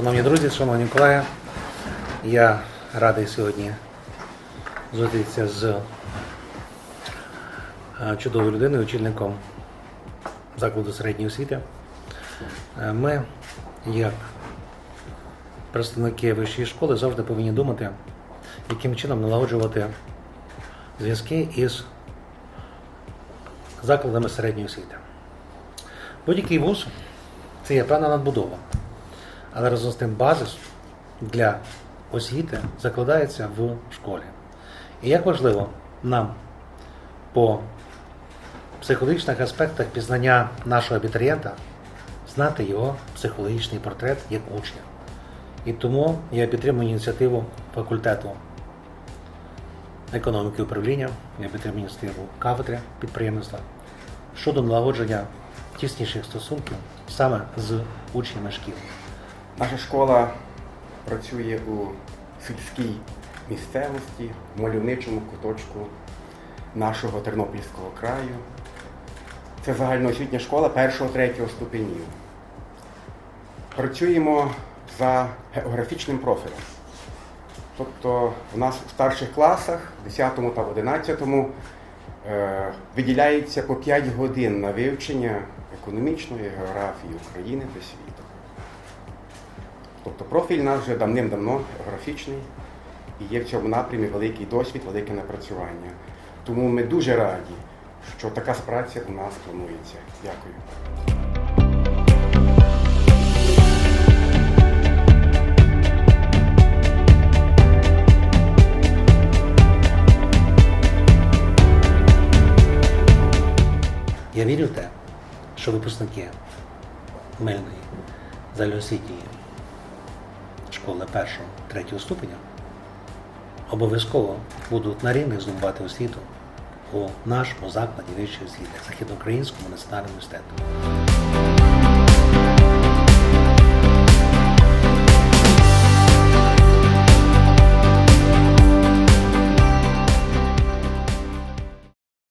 Шановні друзі, шановні колеги, я радий сьогодні зустрітися з е, чудовою людиною, очільником закладу середньої освіти. Е, Ми, як представники вищої школи, завжди повинні думати, яким чином налагоджувати зв'язки із закладами середньої освіти. Будь-який вуз це є певна надбудова. Але разом з тим базис для освіти закладається в школі. І як важливо нам по психологічних аспектах пізнання нашого абітурієнта знати його психологічний портрет як учня. І тому я підтримую ініціативу факультету економіки і управління, я підтримую ініціативу кафедри підприємництва щодо налагодження тісніших стосунків саме з учнями шкіл. Наша школа працює у сільській місцевості, в мальовничому куточку нашого Тернопільського краю. Це загальноосвітня школа першого-третього ступенів. Працюємо за географічним профілем. Тобто в нас в старших класах, 10 та 11, е, виділяється по 5 годин на вивчення економічної географії України та світу. Тобто профіль у нас вже давним-давно географічний і є в цьому напрямі великий досвід, велике напрацювання. Тому ми дуже раді, що така праця у нас планується. Дякую. Я вірю в те, що випускники мильної загальноосвітньої школи першого, третього ступеня обов'язково будуть на рівних здобувати освіту у нашому закладі вищої освіти Західноукраїнському національному університету.